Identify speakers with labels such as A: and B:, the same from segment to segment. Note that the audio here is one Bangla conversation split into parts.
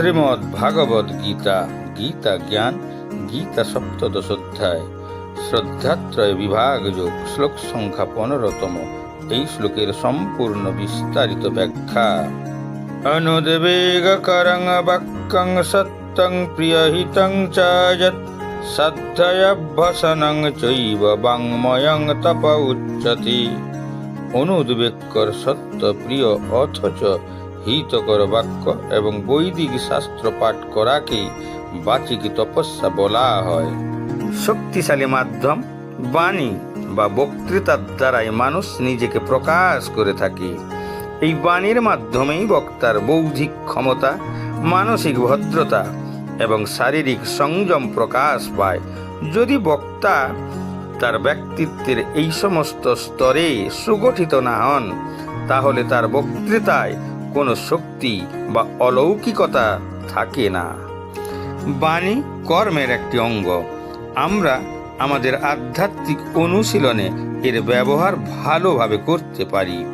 A: শ্রীমদ্ ভাগবত গীতা গীতা জ্ঞান, গীতা সপ্তদশ অধ্যায় শ্রদ্ধাত্রয় বিভাগ যোগ, শ্লোক সংখ্যা পনেরোতম, এই শ্লোকের সম্পূর্ণ বিস্তারিত ব্যাখ্যা। অনুদ্বেগকরং বাক্যং সত্যং প্রিয়হিতং চ যৎ চৈব বাংময়ং তপ উচ্যতে অনুদ্বেগকর সত্য প্রিয় অথচ হিতকর বাক্য এবং বৈদিক শাস্ত্র পাঠ করাকে বাচিক তপস্যা বলা হয়। শক্তিশালী মাধ্যম, বাণী বা বক্তৃতার দ্বারাই মানুষ নিজেকে প্রকাশ করে থাকে। এই বাণীর মাধ্যমেই বক্তার বৌদ্ধিক ক্ষমতা, মানসিক ভদ্রতা এবং শারীরিক সংযম প্রকাশ পায়। যদি বক্তা তার ব্যক্তিত্বের এই সমস্ত স্তরে সুগঠিত না হন, তাহলে তার বক্তৃতায় কোনো শক্তি বা অলৌকিকতা থাকে না। বাণী কর্মের একটি অঙ্গ। আমরা আমাদের আধ্যাত্মিক অনুশীলনে এর ব্যবহার ভালোভাবে করতে পারি।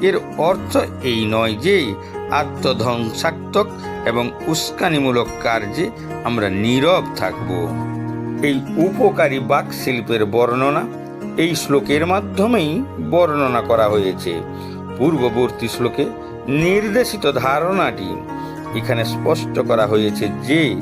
A: এর অর্থ এই নয় যে আত্মধ্বংসাত্মক এবং উস্কানিমূলক কার্যে আমরা নীরব থাকব। এই উপকারী বাকশিল্পের বর্ণনা এই শ্লোকের মাধ্যমেই বর্ণনা করা হয়েছে। পূর্ববর্তী শ্লোকে নির্দেশিত ধারণাটি এখানে স্পষ্ট করা হয়েছে যে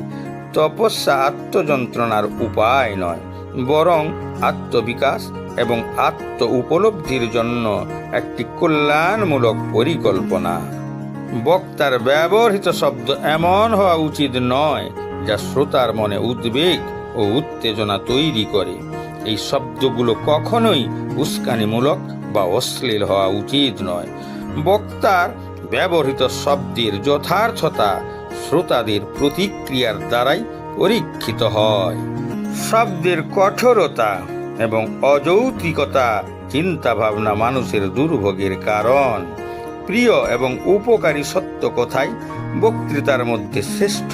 A: তপস্যা আত্মযন্ত্রণার উপায় নয়, বরং আত্মবিকাশ এবং আত্ম উপলব্ধির জন্য একটি কল্যাণমূলক পরিকল্পনা। বক্তার ব্যবহৃত শব্দ এমন হওয়া উচিত নয় যা শ্রোতার মনে উদ্বেগ ও উত্তেজনা তৈরি করে। এই শব্দগুলো কখনোই উস্কানিমূলক বা অশ্লীল হওয়া উচিত নয়। বক্তার ব্যবহৃত শব্দের যথার্থতা শ্রোতাদের প্রতিক্রিয়ার দ্বারাই পরীক্ষিত হয়। শব্দের কঠোরতা এবং অযৌক্তিকতা চিন্তাভাবনা মানুষের দুর্ভোগের কারণ। প্রিয় এবং উপকারী সত্য কথাই বক্তৃতার মধ্যে শ্রেষ্ঠ।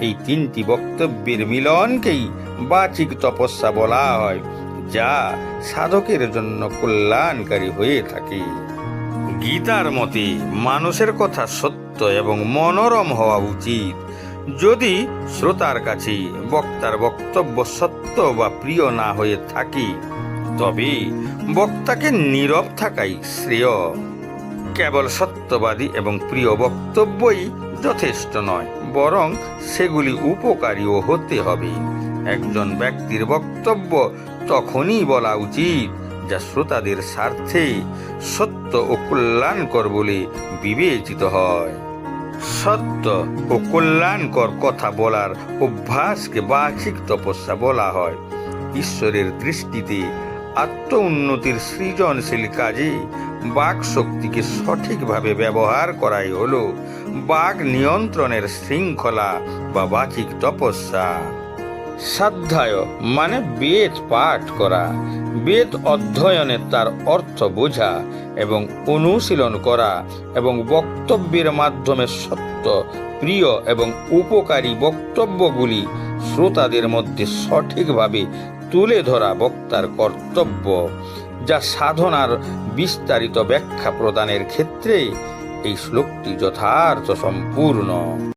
A: এই তিনটি বক্তব্যের মিলনকেই বাচিক তপস্যা বলা হয়, যা সাধকের জন্য কল্যাণকারী হয়ে থাকে। গীতার মতে মানুষের কথা সত্য এবং মনোরম হওয়া উচিত। যদি শ্রোতার কাছে বক্তার বক্তব্য সত্য বা প্রিয় না হয়ে থাকে, তবে বক্তাকে নীরব থাকাই শ্রেয়। কেবল সত্যবাদী এবং প্রিয় বক্তব্যই যথেষ্ট নয়, বরং সেগুলি উপকারীও হতে হবে। একজন ব্যক্তির বক্তব্য তখনই বলা উচিত যা শ্রোতাদের স্বার্থে সত্য ও কল্যাণকর বলে বিবেচিত হয়। সত্য ও কল্যাণকর কথা বলার অভ্যাসকে বাচিক তপস্যা বলা হয়। ঈশ্বরের দৃষ্টিতে আত্ম উন্নতির সৃজনশীল কাজে বাক শক্তিকে সঠিকভাবে ব্যবহার করাই হল বাক নিয়ন্ত্রণের শৃঙ্খলা বা বাচিক তপস্যা। সাধ্যায় মানে বেদ পাঠ করা, বেদ অধ্যয়নে তার অর্থ বোঝা এবং অনুশীলন করা এবং বক্তব্যের মাধ্যমে সত্য, প্রিয় এবং উপকারী বক্তব্যগুলি শ্রোতাদের মধ্যে সঠিকভাবে তুলে ধরা বক্তার কর্তব্য, যা সাধনার বিস্তারিত ব্যাখ্যা প্রদানের ক্ষেত্রে এই শ্লোকটি যথার্থ সম্পূর্ণ।